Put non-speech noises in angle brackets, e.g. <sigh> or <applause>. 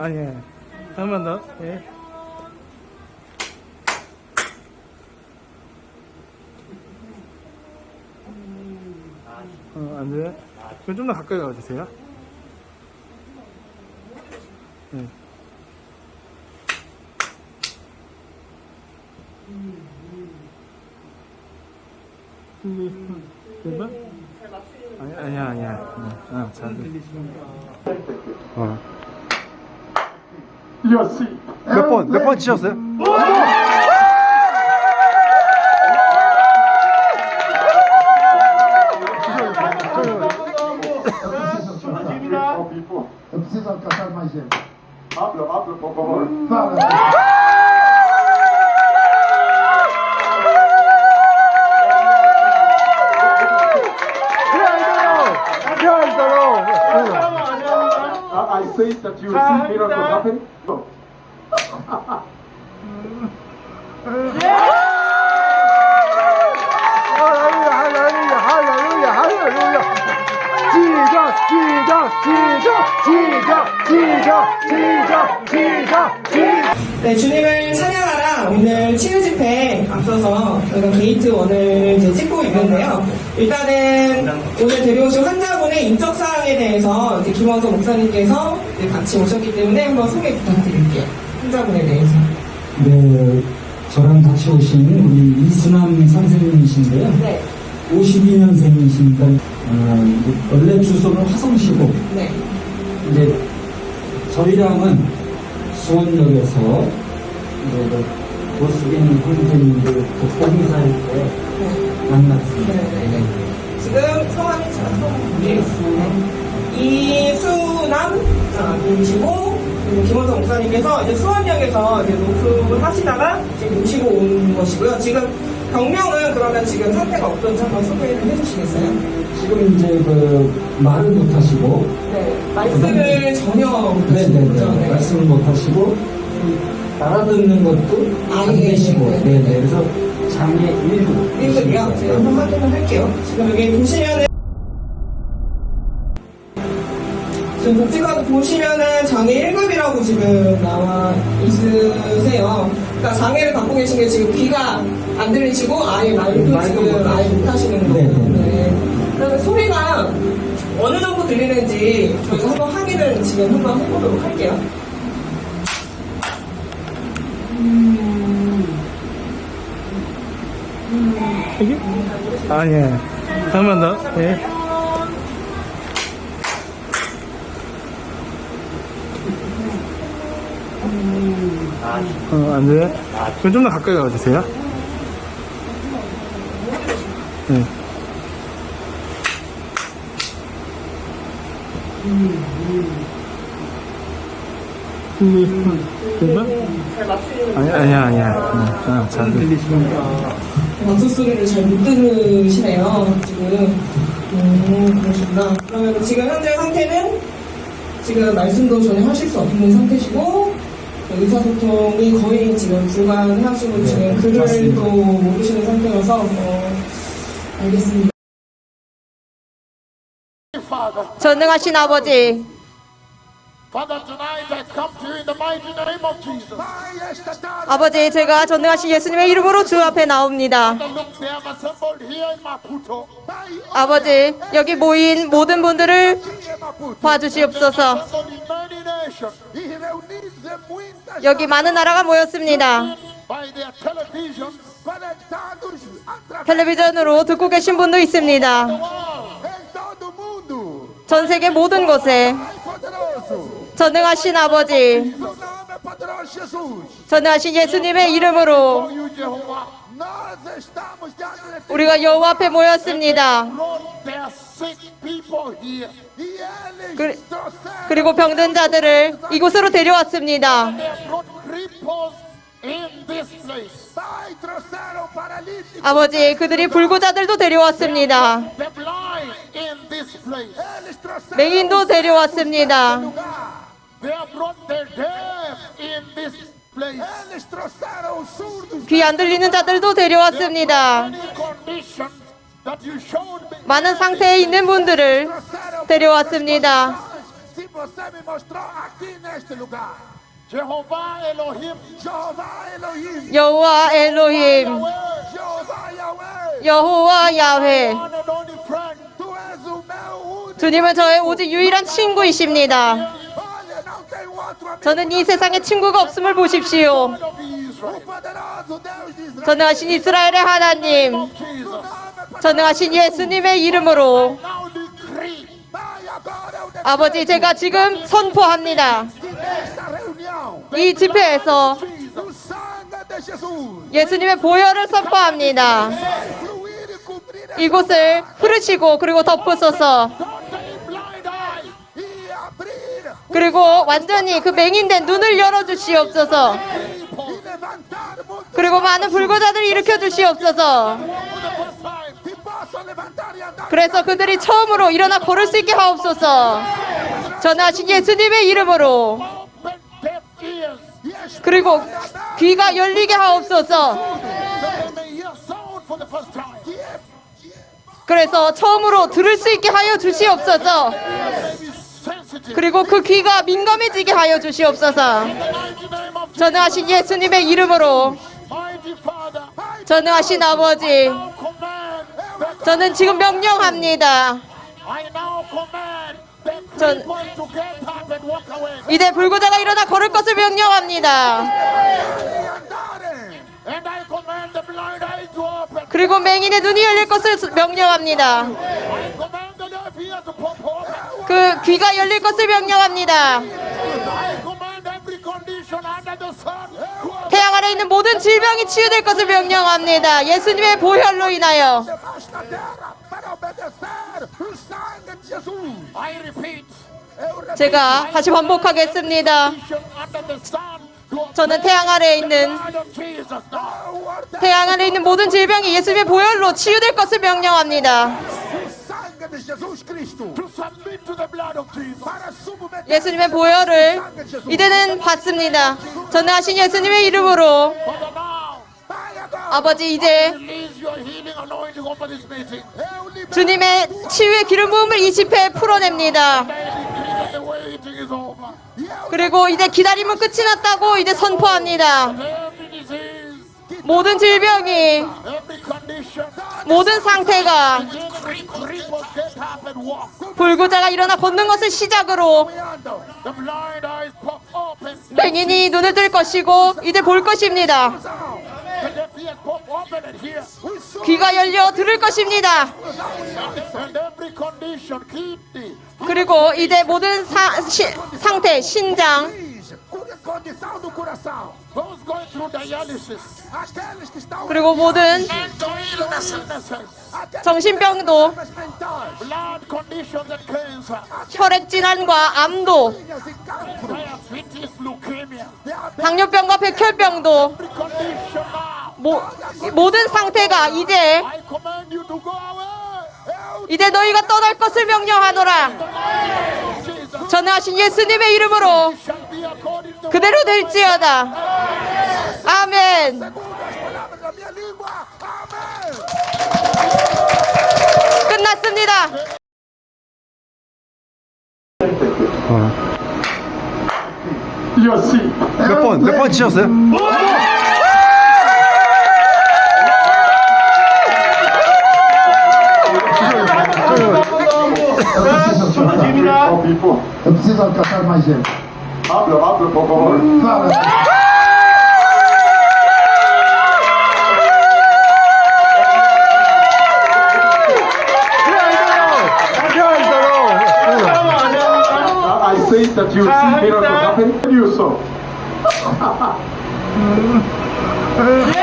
아, 예. 한 번 더. 예. 어, 안 돼. 그럼 좀 더 가까이 가주세요. 네. 음, 대박? 아니, 아니야, 아니야. 응, 아, 잘 돼. 어. 몇 번, 몇번 치셨어요? Eu preciso alcançar mais gente. Habla, habla, por favor. Fala. I, I say that you see miracles happen. 지적, 지적, 지적, 지적, 지적, 지적. 네, 주님을 찬양하라 오늘 치유 집회 앞서서 저희가 게이트 원을 이제 찍고 있는데요. 일단은 오늘 데려오신 환자분의 인적 사항에 대해서 이제 김원서 목사님께서 이제 같이 오셨기 때문에 한번 소개 부탁드릴게요. 환자분에 대해서. 네, 저랑 같이 오신 우리 이수남 선생님이신데요. 네, 52년생이시니까, 어, 이제 원래 주소는 화성시고, 네, 이제 저희랑은 수원역에서 이제 그 보스빈 선생님들 독공사일 때 네. 만났습니다. 네, 네, 네. 지금 성함이 보겠습니다. 이수남 아, 그리고 김원성 목사님께서 이제 수원역에서 이제 노크를 하시다가 지금 모시고 온 것이고요. 지금 병명은 그러면 지금 상태가 어떤지 한번 소개를 해주시겠어요? 지금 이제 그 말을 못 하시고, 네. 말씀을 전혀 못하시는 네네네, 거죠? 네. 말씀을 못 하시고, 알아듣는 것도 아, 안 예, 되시고, 예, 네네, 그래서 장애 일부. 님들이요. 제가 한번 확인을 할게요. 지금 여기 보시면은 지금 복지카드 보시면은 장애 1급이라고 지금 나와 있으세요. 그러니까 장애를 갖고 계신 게 지금 귀가 안 들리시고 아예 말도 지금 못 아예 못 하시는 네, 거예요. 네. 네. 그다음에 소리가 어느 정도 들리는지 저희가 한번 확인을 지금 한번 해보도록 할게요. 여기? 아, 예. 한번 더. 예. 어, 안 돼. 그럼 좀 더 가까이 가주세요. 네. 음, 대박? 아니, 아니야, 아니야. 응, 아, 잘 돼. 박수 소리를 잘 못 들으시네요, 지금. 음, 그러시구나. 그러면 지금 현재 상태는 지금 말씀도 전혀 하실 수 없는 상태시고, 의사소통이 거의 지금 불가능하시고, 네, 지금 글을 맞습니다. 또 모르시는 상태라서, 어, 알겠습니다. 전능하신 아버지. 아버지, 제가 전능하신 예수님의 이름으로 주 앞에 나옵니다. 아버지, 여기 모인 모든 분들을. 봐주시옵소서. 여기 많은 나라가 모였습니다. 텔레비전으로 듣고 계신 분도 있습니다. 전 세계 모든 곳에. 전능하신 아버지. 전능하신 예수님의 이름으로 우리가 여호와 앞에 모였습니다. E trouxeram 그리고 병든 자들을 이곳으로 데려왔습니다. 아버지, 그들이 불구자들도 데려왔습니다. 맹인도 데려왔습니다. 귀 안 들리는 자들도 데려왔습니다. 많은 상태에 있는 분들을 데려왔습니다. 여호와 엘로힘. 여호와 야훼. 주님은 저의 오직 유일한 친구이십니다. 저는 이 세상에 친구가 없음을 보십시오. 전능하신 이스라엘의 하나님. 전능하신 예수님의 이름으로 아버지 제가 지금 선포합니다. 이 집회에서. 예수님의 보혈을 선포합니다. e 이곳을 흐르시고 그리고 덮으소서 그리고 완전히 그 맹인된 눈을 열어주시옵소서 e 그리고 많은 불구자들을 일으켜 주시옵소서 e. 그래서 그들이 처음으로 일어나 걸을 수 있게 하옵소서 전하신 예수님의 이름으로. 그리고 귀가 열리게 하옵소서. 그래서 처음으로 들을 수 있게 하여 주시옵소서. 그리고 그 귀가 민감해지게 하여 주시옵소서. 전하신 예수님의 이름으로. 전하신 아버지 저는 지금 명령합니다 전-. 이제 불구자가 일어나 걸을 것을 명령합니다. 그리고 맹인의 눈이 열릴 것을 명령합니다 그 귀가 열릴 것을 명령합니다. 태양 아래 있는 모든 질병이 치유될 것을 명령합니다 예수님의 보혈로 인하여. 제가 다시 반복하겠습니다 저는 태양 아래에 있는. 태양 아래 있는 모든 질병이 예수님의 보혈로 치유될 것을 명령합니다 예수님의 보혈을 이제는 받습니다 전하신 예수님의 이름으로. 아버지 이제. 주님의 치유의 기름 부음을 이 집회에 풀어냅니다. 그리고 이제 기다림은 끝이 났다고 이제 선포합니다 모든 질병이 모든 상태가. 불구자가 일어나 걷는 것을 시작으로. 맹인이 눈을 뜰 것이고 이제 볼 것입니다. 귀가 열려 들을 것입니다 그리고 이제 모든 사- 시- 상태 신장 그리고 모든 정신병도 mentais. Blood conditions and cancer. 혈액 질환과 암도 e. 당뇨병과 백혈병도. 모, 모든 상태가 이제 이제 너희가 떠날 것을 명령하노라 전하신 예수님의 이름으로 그대로 될지어다 Amém. 끝났습니다 E assim. 몇 번, 몇 번 치셨어요? Eu preciso alcançar mais gente. Habla, habla, por favor. Fala. that you see ah, miracles happen? You so. <laughs>